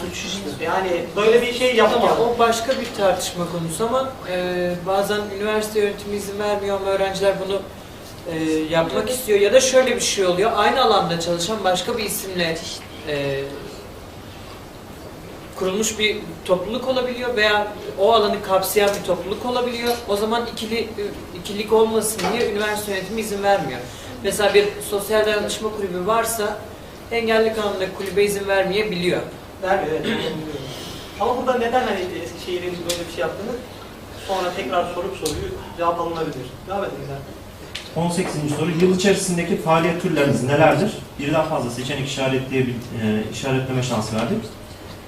suç işte. Yani böyle bir şey yapamam. Ya o başka bir tartışma konusu ama e, bazen üniversite yönetimi izin vermiyor ama öğrenciler bunu e, yapmak istiyor ya da şöyle bir şey oluyor. Aynı alanda çalışan başka bir isimle e, kurulmuş bir topluluk olabiliyor veya o alanı kapsayan bir topluluk olabiliyor. O zaman ikili ikilik olmasın diye üniversite yönetimi izin vermiyor. Mesela bir sosyal dayanışma kulübü varsa engelli kanunundaki kulübe izin vermeyebiliyor. Vermiyor, evet. Ama burada neden hani Eskişehir'in böyle bir şey yaptığını sonra tekrar sorup soruyu cevap alınabilir. Devam edin sen. 18. soru. Yıl içerisindeki faaliyet türleriniz nelerdir? Birden fazla seçenek işaretleyebil, e, işaretleme şansı verdik.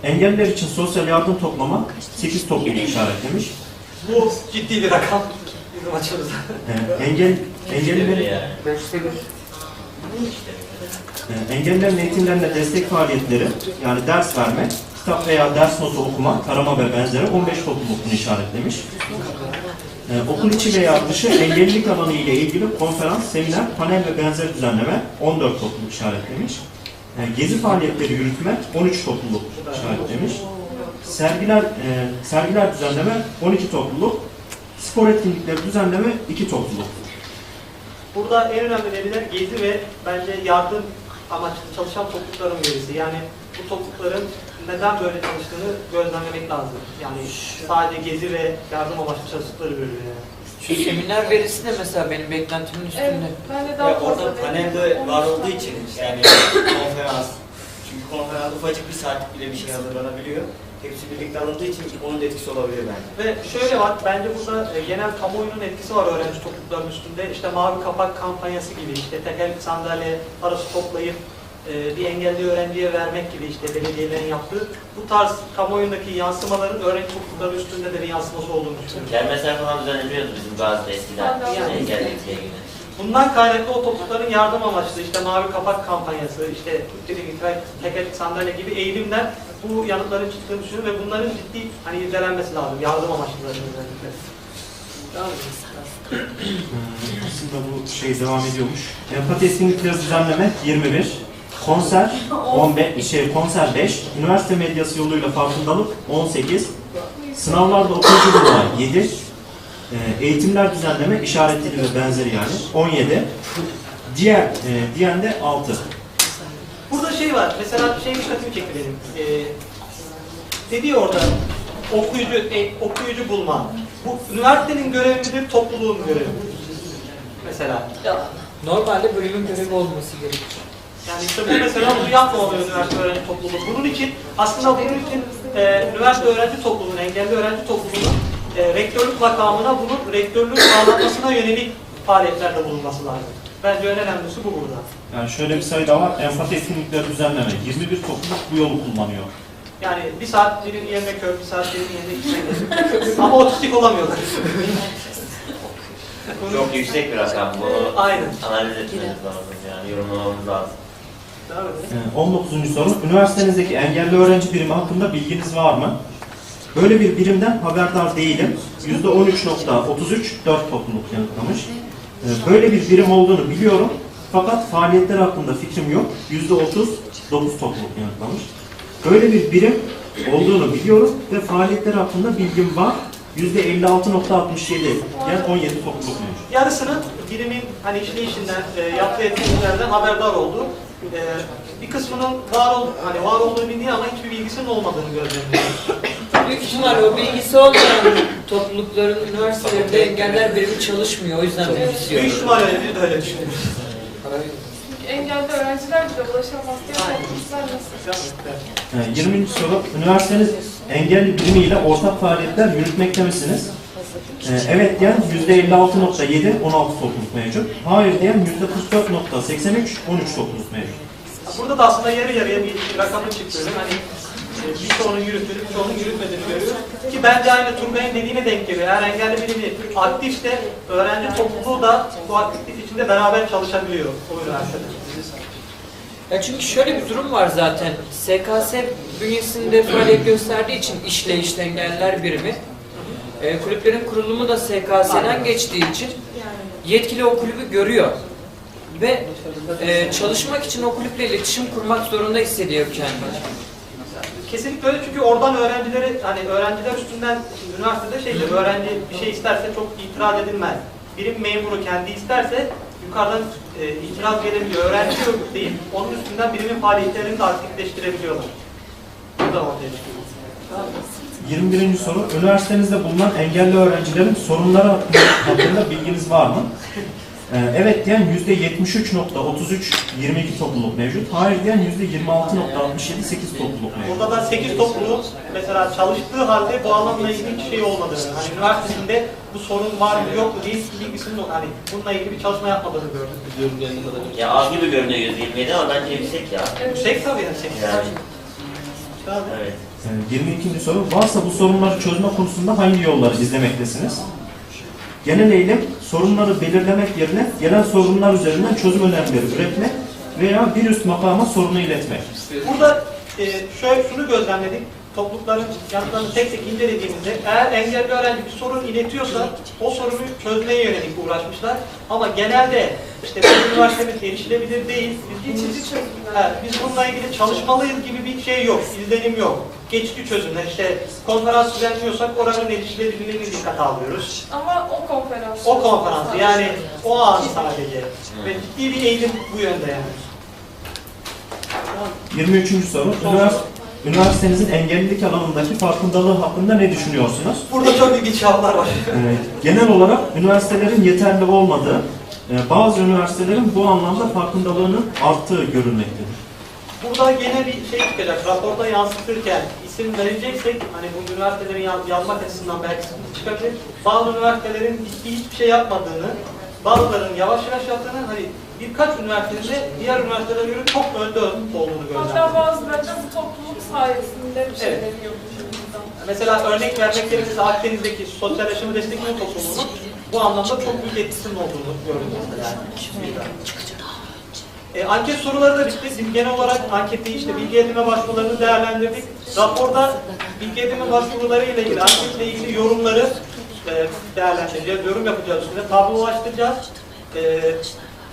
Engelliler için sosyal yardım toplama 8 topluluk işaretlemiş. Bu ciddi bir rakam bizim açımızdan. E, engel, engellilerin, Beşte bir. E, engellilerin eğitimlerine destek faaliyetleri yani ders verme, kitap veya ders notu okuma, tarama ve benzeri 15 toplulukunu işaretlemiş. Ee, okul içi veya dışı engellilik alanı ile ilgili konferans, seminer, panel ve benzer düzenleme 14 topluluk işaretlemiş. Ee, gezi faaliyetleri yürütme 13 topluluk işaretlemiş. Sergiler e, sergiler düzenleme 12 topluluk. Spor etkinlikleri düzenleme 2 topluluk. Burada en önemli veriler gezi ve bence yardım amaçlı çalışan toplulukların verisi. Yani bu toplulukların neden böyle çalıştığını gözlemlemek lazım. Yani sadece gezi ve yardım amaçlı çalıştıkları görülüyor yani. Şu seminer verisi de mesela benim beklentimin üstünde. Evet, ben de daha fazla orada panelde var olduğu için yani konferans. Çünkü konferans ufacık bir saatlik bile bir şey hazırlanabiliyor. Hepsi birlikte alındığı için onun etkisi olabilir bence. Ve şöyle var, bence burada e, genel kamuoyunun etkisi var öğrenci topluluklarının üstünde. İşte mavi kapak kampanyası gibi, işte tekerlekli sandalye parası toplayıp e, bir engelli öğrenciye vermek gibi işte belediyelerin yaptığı bu tarz kamuoyundaki yansımaların öğrenci toplulukları üstünde de bir yansıması olduğunu düşünüyorum. Gelmesler falan düzenleniyordu bizim Gazi'de eskiden. Yani- Engellilikle ilgili. Bundan kaynaklı o toplulukların yardım amaçlı işte mavi kapak kampanyası, işte gibi tekerlekli sandalye gibi eğilimler bu yanıtların çıktığını düşünüyorum ve bunların ciddi hani irdelenmesi lazım. Yardım amaçlıların özellikle. Ee, aslında bu şey devam ediyormuş. Empati etkinlikleri düzenleme 21. Konser 15, şey, konser 5. Üniversite medyası yoluyla farkındalık 18. Sınavlarda okuyucu bulma 7. Ee, eğitimler düzenleme işaret dili ve benzeri yani 17. Diğer e, diyen de 6. Burada şey var, mesela şey dikkatimi çekti benim. Ee, dedi orada okuyucu, e, okuyucu bulma. Bu üniversitenin görevi midir, topluluğun görevi? Mesela. Normalde bölümün görevi olması gerekir. Yani işte bu mesela bunu yapmamalı üniversite öğrenci topluluğu. Bunun için aslında bunun için e, üniversite öğrenci topluluğunun, engelli öğrenci topluluğunun e, rektörlük makamına bunun rektörlük sağlanmasına yönelik faaliyetlerde bulunması lazım. Bence en önemlisi bu burada. Yani şöyle bir sayı da var. Empati etkinlikleri düzenleme 21 topluluk bu yolu kullanıyor. Yani bir saat birinin yerine kör, bir saat birinin yerine içine Ama otistik olamıyorlar. Çok yüksek bir rakam. Bunu Aynen. analiz etmemiz lazım yani yorumlamamız lazım. Devam edelim. Ee, 19. soru. Üniversitenizdeki engelli öğrenci birimi hakkında bilginiz var mı? Böyle bir birimden haberdar değilim. %13.33 4 topluluk yanıtlamış. Ee, Böyle bir birim olduğunu biliyorum. Fakat faaliyetler hakkında fikrim yok. %30 9 topluluk yanıtlamış. Böyle bir birim olduğunu biliyorum ve faaliyetler hakkında bilgim var. %56.67 yani 17 topluluk mevcut. Yarısının birimin hani işleyişinden, e, yaptığı etkinliklerden haberdar olduğu, e, bir kısmının var ol, hani var olduğunu bildiği ama hiçbir bilgisinin olmadığını gözlemliyoruz. Büyük ihtimalle o bilgisi olmayan toplulukların üniversitelerinde engeller birimi çalışmıyor. O yüzden bilgisi yok. Büyük ihtimalle öyle, öyle düşünüyoruz. Engelli öğrenciler bile ulaşamaz diye topluluklar nasıl? Ee, 20. soru. Üniversiteniz engelli birimiyle ortak faaliyetler yürütmekte misiniz? Ee, evet diyen %56.7 16 topluluk mevcut. Hayır diyen %44.83 13 topluluk mevcut. Burada da aslında yarı yarıya bir rakamın çıktığını, hani e, birçoğunun yürüttüğünü, birçoğunun yürütmediğini görüyoruz. Ki bence aynı Turgay'ın dediğine denk geliyor. Eğer engelli birimi aktifse öğrenci topluluğu da bu aktiflik içinde beraber çalışabiliyor o üniversitede. Ya çünkü şöyle bir durum var zaten. SKS bünyesinde faaliyet gösterdiği için işleyişte engeller birimi. E, kulüplerin kurulumu da SKS'den geçtiği için yetkili o kulübü görüyor. Ve e, çalışmak için o kulüple iletişim kurmak zorunda hissediyor kendini. Kesinlikle öyle çünkü oradan öğrencileri hani öğrenciler üstünden şimdi üniversitede şeydir öğrenci bir şey isterse çok itiraz edilmez. Birim memuru kendi isterse yukarıdan e, itiraz gelebiliyor. Öğrenci yok değil. Onun üstünden birimin faaliyetlerini de aktifleştirebiliyorlar. Bu da ortaya çıkıyor. 21. soru. Üniversitenizde bulunan engelli öğrencilerin sorunları hakkında bilginiz var mı? Ee, evet diyen %73.33 22 topluluk mevcut. Hayır diyen %26.67 8 topluluk mevcut. Burada da 8 topluluğun mesela çalıştığı halde bu alanla ilgili hiç şey olmadığını, hani üniversitesinde bu sorun var mı yok mu diye hiç bilgisinin yok. Hani bununla ilgili bir çalışma yapmadığını gördüm. Ya az gibi görünüyor 127 ama bence yüksek ya. Yüksek tabii yani 8 Yani. Tabii. Evet. Ee, 22. soru. Varsa bu sorunları çözme konusunda hangi yolları izlemektesiniz? Genel eğilim, sorunları belirlemek yerine gelen sorunlar üzerinden çözüm önerileri üretmek veya bir üst makama sorunu iletmek. Burada e, şöyle şunu gözlemledik. Toplulukların yanıtlarını tek tek incelediğimizde eğer engelli öğrenci bir sorun iletiyorsa o sorunu çözmeye yönelik uğraşmışlar. Ama genelde işte bu üniversitemiz erişilebilir değil. Biz, Geçici çözümler. evet, biz bununla ilgili çalışmalıyız gibi bir şey yok. İzlenim yok. Geçici çözümler. İşte konferans düzenliyorsak oranın erişilebilirliğini dikkate alıyoruz. Ama o konferans. O konferans yani o an sadece. Ve ciddi bir eğilim bu yönde yani. 23. soru. Ünivers- Üniversitenizin engellilik alanındaki farkındalığı hakkında ne düşünüyorsunuz? Burada çok ilginç cevaplar var. Ee, genel olarak üniversitelerin yeterli olmadığı, e, bazı üniversitelerin bu anlamda farkındalığının arttığı görülmektedir. Burada gene bir şey çıkacak. Raporda yansıtırken isim vereceksek hani bu üniversitelerin yaz- yazmak açısından belki sıkıntı çıkabilir. Bazı üniversitelerin hiçbir şey yapmadığını, bazılarının yavaş yavaş yaptığını hani birkaç üniversitede diğer üniversitelere göre çok önde olduğunu Hatta gözlemledik. bazıları da bu topluluk sayesinde bir şeyleri Evet. yapıyor. Mesela örnek vermek gerekirse Akdeniz'deki sosyal yaşamı destekleme topluluğunun bu anlamda çok büyük etkisinin olduğunu gördüm mesela. E, anket soruları da bitti. Biz genel olarak ankette işte bilgi edinme başvurularını değerlendirdik. Raporda bilgi edinme başvuruları ile ilgili, anketle ilgili yorumları e, değerlendireceğiz, yorum yapacağız üstüne, tablolaştıracağız. E,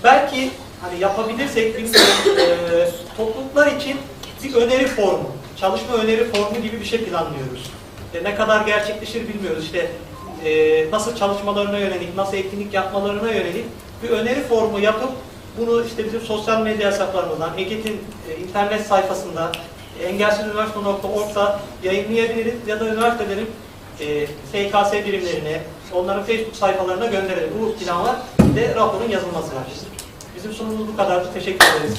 belki hani yapabilirsek bilmiyorum, e, topluluklar için bir öneri formu, çalışma öneri formu gibi bir şey planlıyoruz. E, ne kadar gerçekleşir bilmiyoruz. İşte e, nasıl çalışmalarına yönelik, nasıl etkinlik yapmalarına yönelik bir öneri formu yapıp bunu işte bizim sosyal medya hesaplarımızdan, EGET'in e, internet sayfasında, engelsizüniversite.org'da yayınlayabiliriz ya da üniversitelerin e, SKS birimlerine, onların Facebook sayfalarına gönderelim. Bu plan var. De raporun yazılması var. Bizim sunumumuz bu kadar. Teşekkür ederiz.